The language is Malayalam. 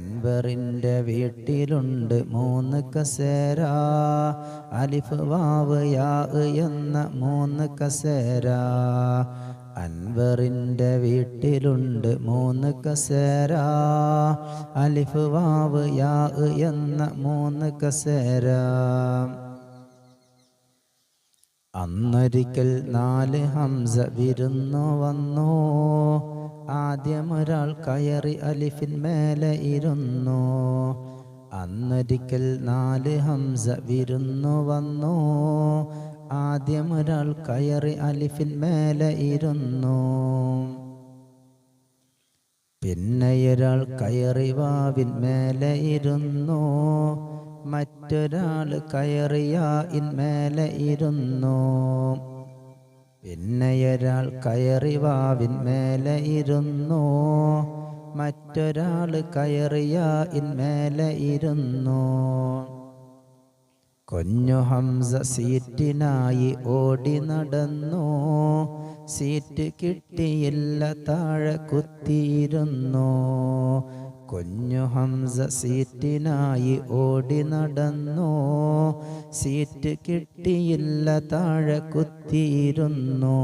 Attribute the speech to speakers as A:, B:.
A: അൻവറിന്റെ വീട്ടിലുണ്ട് മൂന്ന് കസേര. അലിഫ് വാവ് യാ എന്ന മൂന്ന് കസേര. അൻവറിന്റെ വീട്ടിലുണ്ട് മൂന്ന് കസേര. അലിഫ് വാവ് യാ എന്ന മൂന്ന് കസേര. അന്നൊരിക്കൽ നാല് ഹംസ വിരുന്നു വന്നു. ആദ്യം ഒരാൾ കയറി അലിഫിൻ മേലെ ഇരുന്നു. അന്നൊരിക്കൽ നാല് ഹംസ വിരുന്നു വന്നു. ആദ്യം ഒരാൾ കയറി അലിഫിൻ മേലെ ഇരുന്നു. പിന്നെയൊരാൾ കയറി വാവിൻ മേലെ ഇരുന്നു. മറ്റൊരാൾ കയറിയ ഇൻമേലെ ഇരുന്നു. പിന്നെയൊരാൾ കയറി വാവിന്മേലെ ഇരുന്നു. മറ്റൊരാൾ കയറിയ ഇൻമേലെ ഇരുന്നു. കൊഞ്ഞു ഹംസ സീറ്റിനായി ഓടി നടന്നു. സീറ്റ് കിട്ടിയില്ല താഴെ കുത്തിയിരുന്നു. ഹംസ സീറ്റിനായി ഓടി നടന്നു. സീറ്റ് കിട്ടിയില്ല താഴെ കുത്തിയിരുന്നു.